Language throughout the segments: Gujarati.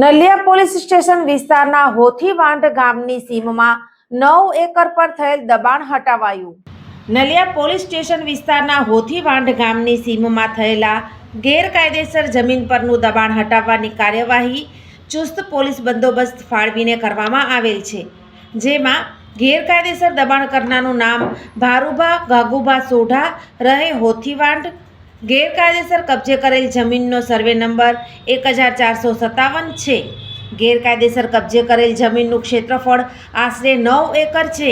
નલિયા પોલીસ સ્ટેશન વિસ્તારના હોથીવાંઢ ગામની સીમમાં નવ એકર પર થયેલ દબાણ હટાવાયું. નલિયા પોલીસ સ્ટેશન વિસ્તારના હોથીવાંઢ ગામની સીમમાં થયેલા ગેરકાયદેસર જમીન પરનું દબાણ હટાવવાની કાર્યવાહી ચુસ્ત પોલીસ બંદોબસ્ત ફાળવીને કરવામાં આવેલ છે, જેમાં ગેરકાયદેસર દબાણ કરનારનું નામ ભારુભા ગાગુભા સોઢા રહે હોથીવાંઢ ગેરકાયદેસર કબજે કરેલ જમીનનો સર્વે નંબર એક હજાર ચારસો સત્તાવન છે. ગેરકાયદેસર કબજે કરેલ જમીનનું ક્ષેત્રફળ આશરે નવ એકર છે.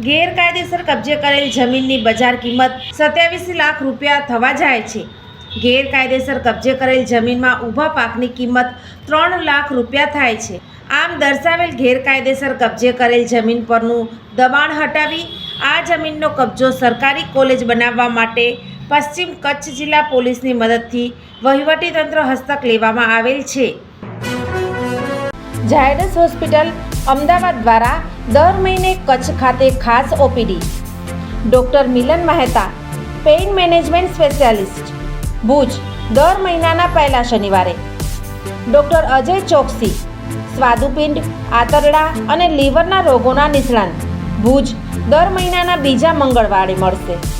ગેરકાયદેસર કબજે કરેલ જમીનની બજાર કિંમત સત્યાવીસ લાખ રૂપિયા થવા જાય છે. ગેરકાયદેસર કબજે કરેલ જમીનમાં ઊભા પાકની કિંમત ત્રણ લાખ રૂપિયા થાય છે. આમ દર્શાવેલ ગેરકાયદેસર કબજે કરેલ જમીન પરનું દબાણ હટાવી, આ જમીનનો કબજો સરકારી કોલેજ બનાવવા માટે પશ્ચિમ કચ્છ જિલ્લા પોલીસની મદદથી વહીવટીતંત્ર હસ્તક લેવામાં આવેલ છે. ઝાયડસ હોસ્પિટલ અમદાવાદ દ્વારા દર મહિને કચ્છ ખાતે ખાસ OPD. Doctor Milan Mehta, pain management specialist. Bhuj, દર મહિનાના પહેલા શનિવારે. ડૉક્ટર અજય ચોકસી, સ્વાદુપિંડ, આંતરડા અને લીવરના રોગોના નિષ્ણાંત. ભુજ, દર મહિનાના બીજા મંગળવારે મળશે.